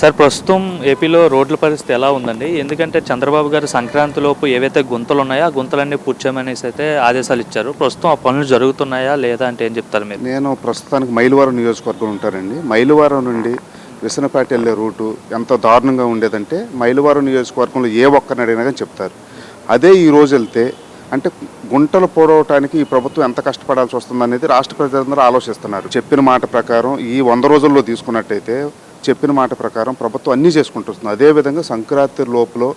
Sir ప్రస్తుతం ఏపీలో రోడ్ల పరిస్థితి ఎలా ఉందండి? ఎందుకంటే చంద్రబాబు గారు సంక్రాంతి లోపు ఏవైతే గుంతలు ఉన్నాయో ఆ గుంతలన్నీ పూడ్చామనేసి అయితే ఆదేశాలు ఇచ్చారు. ప్రస్తుతం ఆ పనులు జరుగుతున్నాయా లేదా అంటే ఏం చెప్తారు మీరు? నేను ప్రస్తుతానికి మైలువారం నియోజకవర్గం ఉంటానండి. మైలువారం నుండి విసనపేట వెళ్ళే రూటు ఎంత దారుణంగా ఉండేదంటే మైలువారం నియోజకవర్గంలో ఏ ఒక్కరిని అడిగినా కానీ చెప్తారు. అదే ఈ రోజు వెళ్తే అంటే గుంటలు పోడవటానికి ఈ ప్రభుత్వం ఎంత కష్టపడాల్సి వస్తుంది అనేది రాష్ట్ర ప్రజలందరూ ఆలోచిస్తున్నారు. చెప్పిన మాట ప్రకారం ఈ వంద రోజుల్లో తీసుకున్నట్టయితే చెప్పిన మాట ప్రకారం ప్రభుత్వం అన్నీ చేసుకుంటుంది. అదేవిధంగా సంక్రాంతి లోపల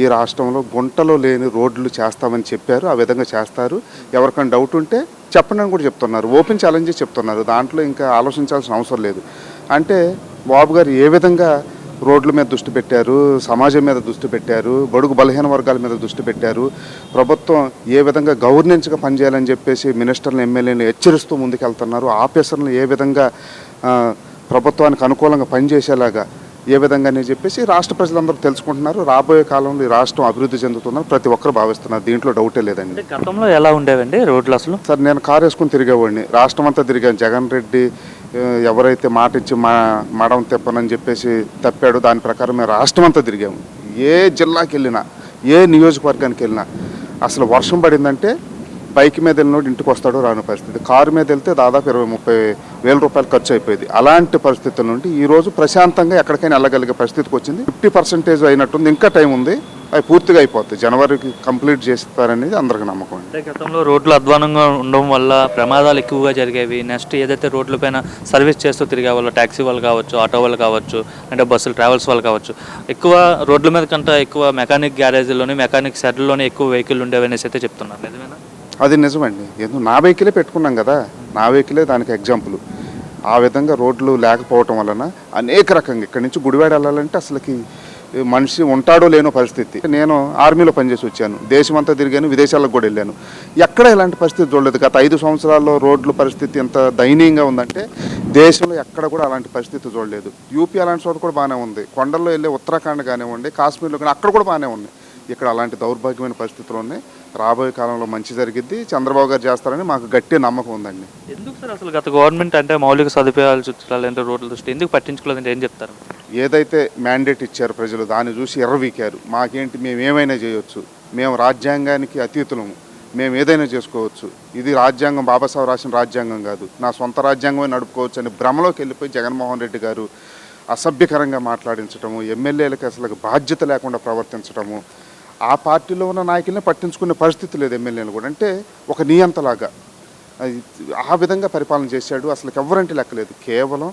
ఈ రాష్ట్రంలో గుంటలో లేని రోడ్లు చేస్తామని చెప్పారు. ఆ విధంగా చేస్తారు. ఎవరికైనా డౌట్ ఉంటే చెప్పండి అని కూడా చెప్తున్నారు. ఓపెన్ ఛాలెంజ్ చెప్తున్నారు. దాంట్లో ఇంకా ఆలోచించాల్సిన అవసరం లేదు. అంటే బాబు గారు ఏ విధంగా రోడ్ల మీద దృష్టి పెట్టారు? సమాజం మీద దృష్టి పెట్టారు? బడుగు బలహీన వర్గాల మీద దృష్టి పెట్టారు? ప్రభుత్వం ఏ విధంగా గవర్నెన్స్గా పనిచేయాలని చెప్పేసి మినిస్టర్లు ఎమ్మెల్యేలు హెచ్చరిస్తూ ముందుకెళ్తున్నారు? ఆఫీసర్లు ఏ విధంగా ప్రభుత్వానికి అనుకూలంగా పనిచేసేలాగా ఏ విధంగా అని చెప్పేసి రాష్ట్ర ప్రజలందరూ తెలుసుకుంటున్నారు. రాబోయే కాలంలో ఈ రాష్ట్రం అభివృద్ధి చెందుతుందని ప్రతి ఒక్కరు భావిస్తున్నారు. దీంట్లో డౌటే లేదండి. గతంలో ఎలా ఉండేవండి రోడ్లు అసలు? సార్ నేను కారు వేసుకుని తిరిగేవాడిని. రాష్ట్రం అంతా తిరిగాను. జగన్ రెడ్డి ఎవరైతే మాట ఇచ్చి మా మడం తెప్పనని చెప్పేసి తప్పాడో దాని ప్రకారం మేము రాష్ట్రం అంతా తిరిగాము. ఏ జిల్లాకి వెళ్ళినా ఏ నియోజకవర్గానికి వెళ్ళినా అసలు వర్షం పడిందంటే బైక్ మీద వెళ్ళినోడు ఇంటికి వస్తాడో రాని పరిస్థితి. కారు మీద వెళ్తే దాదాపు ఇరవై ముప్పై వేల రూపాయలు ఖర్చు అయిపోయింది. అలాంటి పరిస్థితుల నుండి ఈ రోజు ప్రశాంతంగా ఎక్కడికైనా వెళ్ళగలిగే పరిస్థితికి వచ్చింది. ఫిఫ్టీ పర్సెంటేజ్ అయినట్టుంది. ఇంకా టైం ఉంది. అవి పూర్తిగా అయిపోతుంది. జనవరికి కంప్లీట్ చేస్తారనేది అందరికి నమ్మకం అంటే గతంలో రోడ్లు అధ్వానంగా ఉండడం వల్ల ప్రమాదాలు ఎక్కువగా జరిగేవి. నెక్స్ట్ ఏదైతే రోడ్లపైన సర్వీస్ చేస్తూ తిరిగే వాళ్ళు ట్యాక్సీ వాళ్ళు కావచ్చు ఆటో వాళ్ళు కావచ్చు అంటే బస్సులు ట్రావెల్స్ వాళ్ళు కావచ్చు ఎక్కువ రోడ్ల మీద కంటే ఎక్కువ మెకానిక్ గ్యారేజీలోని మెకానిక్ షెడ్లోనే ఎక్కువ వెహికల్ ఉండేవి అనేసి అయితే చెప్తున్నారు. నిజమేనా? అది నిజమండి. ఎందుకు నా వెహికలే పెట్టుకున్నాం కదా. నా వెహికలే దానికి ఎగ్జాంపుల్. ఆ విధంగా రోడ్లు లేకపోవటం వలన అనేక రకంగా ఇక్కడి నుంచి గుడివాడ వెళ్ళాలంటే అసలుకి మనిషి ఉంటాడో లేనో పరిస్థితి. నేను ఆర్మీలో పనిచేసి వచ్చాను. దేశమంతా తిరిగాను విదేశాలకు కూడా వెళ్ళాను. ఎక్కడ ఇలాంటి పరిస్థితి చూడలేదు. గత ఐదు సంవత్సరాల్లో రోడ్ల పరిస్థితి ఎంత దయనీయంగా ఉందంటే దేశంలో ఎక్కడ కూడా అలాంటి పరిస్థితి చూడలేదు. యూపీ అలాంటి చోట కూడా బాగానే ఉంది. కొండల్లో వెళ్ళే ఉత్తరాఖండ్ కానివ్వండి కాశ్మీర్లో కానీ అక్కడ కూడా బాగానే ఉంది. ఇక్కడ అలాంటి దౌర్భాగ్యమైన పరిస్థితులు ఉన్నాయి. రాబోయే కాలంలో మంచి జరిగిద్ది. చంద్రబాబు గారు చేస్తారని మాకు గట్టి నమ్మకం ఉందండి. ఎందుకు సార్ అసలు గత గవర్నమెంట్ అంటే మౌలిక సదుపాయాలు చుట్టాలంటే రోడ్ల దృష్టి ఎందుకు పట్టించుకోలేదంటే ఏం చెప్తారు? ఏదైతే మ్యాండేట్ ఇచ్చారు ప్రజలు దాన్ని చూసి ఎర్రవీకారు. మాకేంటి మేము ఏమైనా చేయొచ్చు. మేము రాజ్యాంగానికి అతీతులము. మేము ఏదైనా చేసుకోవచ్చు. ఇది రాజ్యాంగం బాబాసాహెబ్ రాసిన రాజ్యాంగం కాదు. నా సొంత రాజ్యాంగమే నడుపుకోవచ్చు అని భ్రమలోకి వెళ్ళిపోయి జగన్మోహన్ రెడ్డి గారు అసభ్యకరంగా మాట్లాడించటము ఎమ్మెల్యేలకు అసలు బాధ్యత లేకుండా ప్రవర్తించటము ఆ పార్టీలో ఉన్న నాయకుల్ని పట్టించుకునే పరిస్థితి లేదు ఎమ్మెల్యేలు కూడా. అంటే ఒక నియంతలాగా. అది ఆ విధంగా పరిపాలన చేశాడు. అసలు ఎవరంటే లెక్కలేదు. కేవలం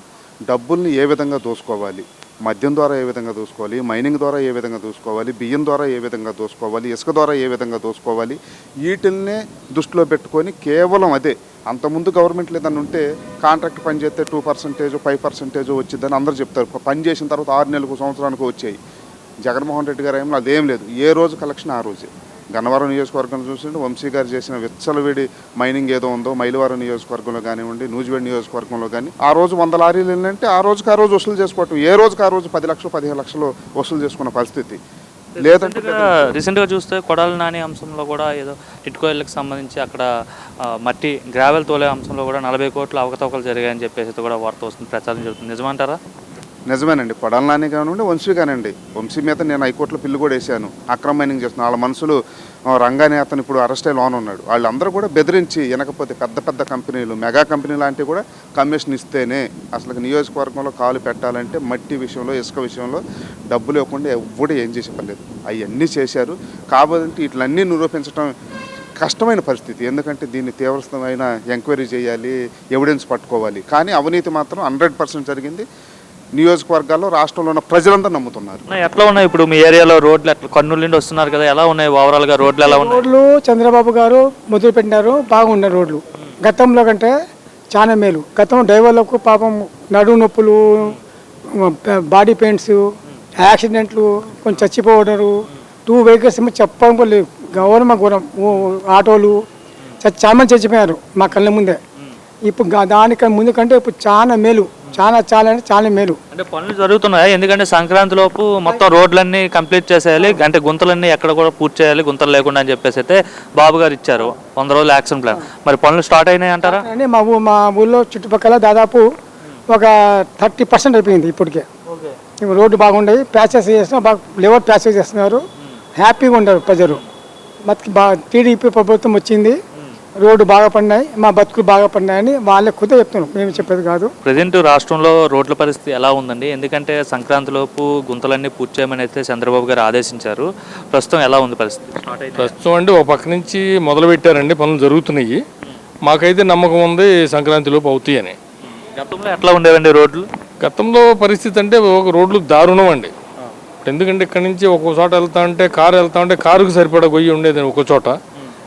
డబ్బుల్ని ఏ విధంగా దోసుకోవాలి మద్యం ద్వారా ఏ విధంగా దోసుకోవాలి మైనింగ్ ద్వారా ఏ విధంగా దోసుకోవాలి బియ్యం ద్వారా ఏ విధంగా దోసుకోవాలి ఇసుక ద్వారా ఏ విధంగా దోసుకోవాలి వీటిల్నే దృష్టిలో పెట్టుకొని కేవలం అదే అంతకుముందు గవర్నమెంట్ లేదని ఉంటే కాంట్రాక్ట్ పని చేస్తే టూ పర్సెంటేజ్ ఫైవ్ పర్సెంటేజ్ వచ్చిందని అందరూ చెప్తారు. పని చేసిన తర్వాత ఆరు నెలలకు సంవత్సరానికి వచ్చాయి. జగన్మోహన్ రెడ్డి గారు ఏమో అదేం లేదు. ఏ రోజు కలెక్షన్ ఆ రోజే. గన్నవరం నియోజకవర్గం చూసింటే వంశీ గారు చేసిన విచ్చలవిడి మైనింగ్ ఏదో ఉందో మైలవరం నియోజకవర్గంలో కానివ్వండి నూజివేడ్ నియోజకవర్గంలో కానీ ఆ రోజు వంద లారీలు వెళ్ళినంటే ఆ రోజుకి ఆ రోజు వసూలు చేసుకోవటం. ఏ రోజుకి ఆ రోజు పది లక్షలు పదిహేను లక్షలు వసూలు చేసుకున్న పరిస్థితి. లేదంటే రీసెంట్గా చూస్తే కొడాలి నాని అంశంలో కూడా ఏదో టిట్కోయిల్కి సంబంధించి అక్కడ మట్టి గ్రావెల్ తోలే అంశంలో కూడా నలభై కోట్ల అవకతవకలు జరిగాయని చెప్పేసి కూడా వార్త వస్తుంది ప్రచారం జరుగుతుంది. నిజమంటారా? నిజమేనండి. కొడాల కానివ్వండి వంశీ కానివ్వండి. వంశీ మీద నేను హైకోర్టులో పిల్లు కూడా వేశాను. అక్రమ మైనింగ్ చేస్తున్నా. వాళ్ళ మనుషులు రంగానే అతను ఇప్పుడు అరెస్ట్ అయ్యి లోన్ ఉన్నాడు. వాళ్ళందరూ కూడా బెదిరించి వినకపోతే పెద్ద పెద్ద కంపెనీలు మెగా కంపెనీ లాంటివి కూడా కమిషన్ ఇస్తేనే అసలు నియోజకవర్గంలో కాలు పెట్టాలంటే మట్టి విషయంలో ఇసుక విషయంలో డబ్బులు ఇవ్వకుండా ఎవ్వడూ ఏం చేసే పని లేదు. అవన్నీ చేశారు. కాబట్టి వీటిలన్నీ నిరూపించడం కష్టమైన పరిస్థితి. ఎందుకంటే దీన్ని తీవ్రమైన ఎంక్వైరీ చేయాలి ఎవిడెన్స్ పట్టుకోవాలి. కానీ అవినీతి మాత్రం హండ్రెడ్ పర్సెంట్ జరిగింది. నియోజకవర్గాల్లో రాష్ట్రంలో ఉన్న ప్రజలందరూ నమ్ముతున్నారు. ఎట్లా ఉన్నాయి ఇప్పుడు మీ ఏరియాలో రోడ్లు ఎట్లా కర్నూలు నుండి వస్తున్నారు కదా ఎలా ఉన్నాయి? ఓవరాల్గా రోడ్లు ఎలా ఉన్నాయి? రోడ్లు చంద్రబాబు గారు మొదలు పెట్టినారు బాగున్నాయి రోడ్లు. గతంలో కంటే చాలా మేలు. గతం డ్రైవర్లకు పాపం నడుము నొప్పులు బాడీ పెయిన్స్ యాక్సిడెంట్లు కొంచెం చచ్చిపోవడారు. టూ వెహికల్స్ ఏమో చెప్పడం కూడా లేవు. గౌరవ ఘోరం. ఆటోలు చచ్చి చాలా మంది చచ్చిపోయారు మా కళ్ళ ముందే. ఇప్పుడు గా- దానికన్నా ముందు కంటే ఇప్పుడు చాలా మేలు. చాలా చాలా అంటే చాలా మేలు. అంటే పనులు జరుగుతున్నాయా? ఎందుకంటే సంక్రాంతి లోపు మొత్తం రోడ్లన్నీ కంప్లీట్ చేసేయాలి. అంటే గుంతలన్నీ ఎక్కడ కూడా పూర్తి చేయాలి గుంతలు లేకుండా అని చెప్పేసి అయితే బాబు గారు ఇచ్చారు. వంద రోజులు యాక్షన్ ప్లాన్. మరి పనులు స్టార్ట్ అయినాయి అంటారా? అని మా ఊ మా ఊళ్ళో చుట్టుపక్కల దాదాపు ఒక థర్టీ పర్సెంట్ అయిపోయింది ఇప్పటికే. ఇప్పుడు రోడ్డు బాగుండయి ప్యాచెస్ చేసిన బాగా లెవర్ ప్యాచెస్ చేస్తున్నారు. హ్యాపీగా ఉండరు ప్రజలు. బతికి బాగా టీడీపీ ప్రభుత్వం వచ్చింది. రోడ్డు బాగా పడినాయి మా బతుకులు బాగా పడినాయని వాళ్ళే ఖుదే చెప్తున్నారు. మేము చెప్పేది కాదు. ప్రజెంట్ రాష్ట్రంలో రోడ్ల పరిస్థితి ఎలా ఉందండి? ఎందుకంటే సంక్రాంతిలోపు గుంతలన్నీ పూర్తి చేయమని అయితే చంద్రబాబు గారు ఆదేశించారు. ప్రస్తుతం ఎలా ఉంది పరిస్థితి? ప్రస్తుతం అంటే ఒక పక్క నుంచి మొదలు పెట్టారండి పనులు జరుగుతున్నాయి. మాకైతే నమ్మకం ఉంది సంక్రాంతిలోపు అవుతాయి అని గతంలో ఎట్లా ఉండేవండి రోడ్లు? గతంలో పరిస్థితి అంటే ఒక రోడ్లు దారుణం అండి. ఎందుకంటే ఇక్కడ నుంచి ఒక్కో చోట వెళ్తా ఉంటే కారు వెళ్తా ఉంటే కారుకు సరిపడా గొయ్యి ఉండేది ఒక చోట.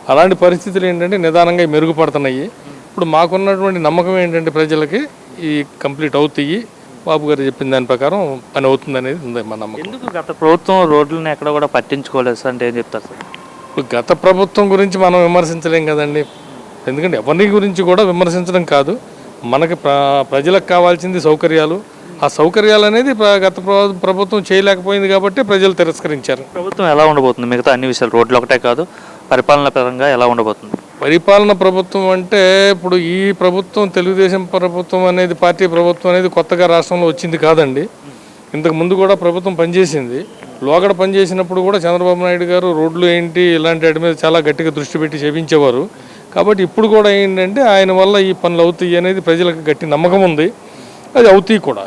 అలాంటి పరిస్థితులు ఏంటంటే నిదానంగా మెరుగుపడుతున్నాయి. ఇప్పుడు మాకున్నటువంటి నమ్మకం ఏంటంటే ప్రజలకి ఈ కంప్లీట్ అవుతాయి. బాబు గారు చెప్పిన దాని ప్రకారం పని అవుతుంది అనేది ఉంది మా నమ్మకం. ఎందుకు గత ప్రభుత్వం రోడ్లను ఎక్కడ కూడా పట్టించుకోలేదు సార్ అంటే ఏం చెప్తారు సార్? ఇప్పుడు గత ప్రభుత్వం గురించి మనం విమర్శించలేం కదండి. ఎందుకంటే ఎవరి గురించి కూడా విమర్శించడం కాదు. మనకి ప్ర ప్రజలకు కావాల్సింది సౌకర్యాలు. ఆ సౌకర్యాలు అనేది గత ప్ర- ప్రభుత్వం చేయలేకపోయింది కాబట్టి ప్రజలు తిరస్కరించారు. ప్రభుత్వం ఎలా ఉండబోతుంది? మిగతా అన్ని విషయాలు రోడ్లు ఒకటే కాదు. పరిపాలన పరంగా ఎలా ఉండబోతుంది? పరిపాలన ప్రభుత్వం అంటే ఇప్పుడు ఈ ప్రభుత్వం తెలుగుదేశం ప్రభుత్వం అనేది పార్టీ ప్రభుత్వం అనేది కొత్తగా రాష్ట్రంలో వచ్చింది కాదండి. ఇంతకు ముందు కూడా ప్రభుత్వం పనిచేసింది. లోగడ పనిచేసినప్పుడు కూడా చంద్రబాబు నాయుడు గారు రోడ్లు ఏంటి ఇలాంటి వాటి మీద చాలా గట్టిగా దృష్టి పెట్టి చేపించేవారు కాబట్టి ఇప్పుడు కూడా ఏంటంటే ఆయన వల్ల ఈ పనులు అవుతాయి అనేది ప్రజలకు గట్టి నమ్మకం ఉంది. అది అవుతాయి కూడా.